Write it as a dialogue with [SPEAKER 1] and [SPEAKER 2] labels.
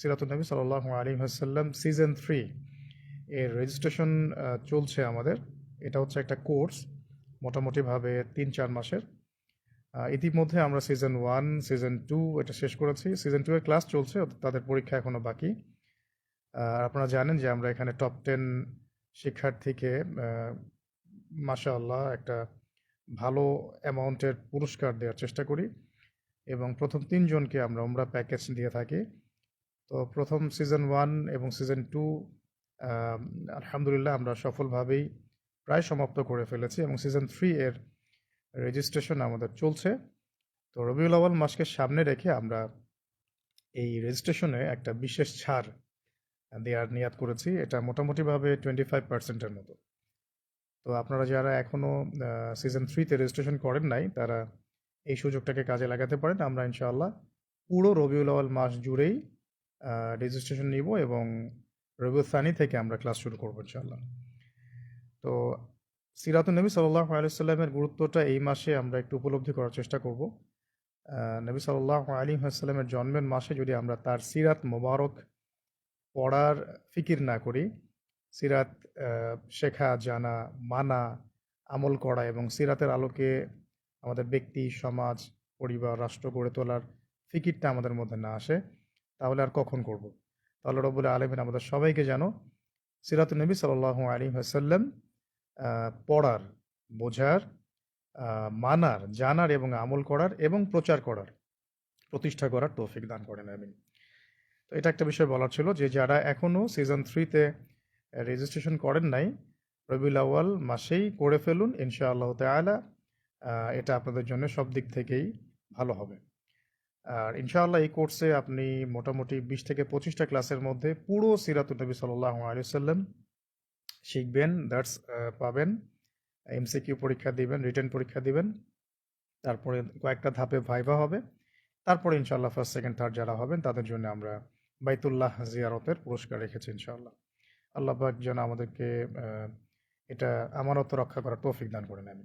[SPEAKER 1] সিরাতুল সাল্লাহ আলী হাসাল্লাম সিজন থ্রি এর রেজিস্ট্রেশন চলছে আমাদের। এটা হচ্ছে একটা কোর্স মোটামুটিভাবে তিন চার মাসের। ইতিমধ্যে আমরা সিজন ওয়ান সিজন টু এটা শেষ করেছি। সিজন টু এর ক্লাস চলছে তাদের পরীক্ষা এখনও বাকি। আর আপনারা জানেন যে আমরা এখানে টপ টেন শিক্ষার্থীকে মাশাআল্লাহ একটা ভালো অ্যামাউন্টের পুরস্কার দেওয়ার চেষ্টা করি। এবং প্রথম তিনজনকে আমরা ওমরা প্যাকেজ দিয়ে থাকি। তো প্রথম সিজন ওয়ান এবং সিজন টু আলহামদুলিল্লাহ আমরা সফলভাবেই প্রায় সমাপ্ত করে ফেলেছি এবং সিজন থ্রি এর রেজিস্ট্রেশন আমাদের চলছে। তো রবিউল আওয়াল মাসকে সামনে রেখে আমরা এই রেজিস্ট্রেশনে একটা বিশেষ ছাড় দেওয়ার নিয়াত করেছি। এটা মোটামুটিভাবে টোয়েন্টি ফাইভ পার্সেন্টের মতো। তো আপনারা যারা এখনও সিজন থ্রিতে রেজিস্ট্রেশন করেন নাই, তারা এই সুযোগটাকে কাজে লাগাতে পারেন। আমরা ইনশাআল্লাহ পুরো রবিউল আওয়াল মাস জুড়েই রেজিস্ট্রেশন নিব এবং রবিউল সানি থেকে আমরা ক্লাস শুরু করব, ইনশাআল্লাহ। তো সিরাতুল নবী সাল্লাহ আলাইসাল্লামের গুরুত্বটা এই মাসে আমরা একটু উপলব্ধি করার চেষ্টা করব। নবী সাল্লাহ আলী আসাল্লামের জন্মের মাসে যদি আমরা তার সিরাত মোবারক পড়ার ফিকির না করি, সিরাত শেখা, জানা, মানা, আমল করা এবং সিরাতের আলোকে আমাদের ব্যক্তি, সমাজ, পরিবার, রাষ্ট্র গড়ে তোলার ফিকিরটা আমাদের মধ্যে না আসে তাহলে আর কখন করব? তাহলে রবুল আলমিন আমাদের সবাইকে যেন সিরাতুল নবী সাল্লাহ আলী আসাল্লাম পড়ার, বোঝার মানার, জানার এবং আমল করার এবং প্রচার করার প্রতিষ্ঠা করার তৌফিক দান করেন, আমিন। তো এটা একটা বিষয় বলার ছিল যে যারা এখনও সিজন থ্রিতে রেজিস্ট্রেশন করেন নাই, রবিউল আউয়াল মাসেই করে ফেলুন, ইনশাআল্লাহ তালা এটা আপনাদের জন্য সব দিক থেকেই ভালো হবে। আর ইনশাআল্লাহ এই কোর্সে আপনি মোটামুটি বিশ থেকে পঁচিশটা ক্লাসের মধ্যে পুরো সিরাতুল নবী সাল্লাহ আলিয়া সাল্লাম শিখবেন, দ্যাটস পাবেন। এমসিকিউ পরীক্ষা দিবেন রিটার্ন পরীক্ষা দিবেন। তারপরে কয়েকটা ধাপে ভাইভা হবে। তারপরে ইনশাল্লাহ ফার্স্ট সেকেন্ড থার্ড যারা হবেন, তাদের জন্য আমরা বাইতুল্লাহ জিয়ারতের পুরস্কার রেখেছি ইনশাআল্লাহ। আল্লাহ যেন আমাদেরকে এটা আমানত রক্ষা করার তৌফিক দান করেন আমি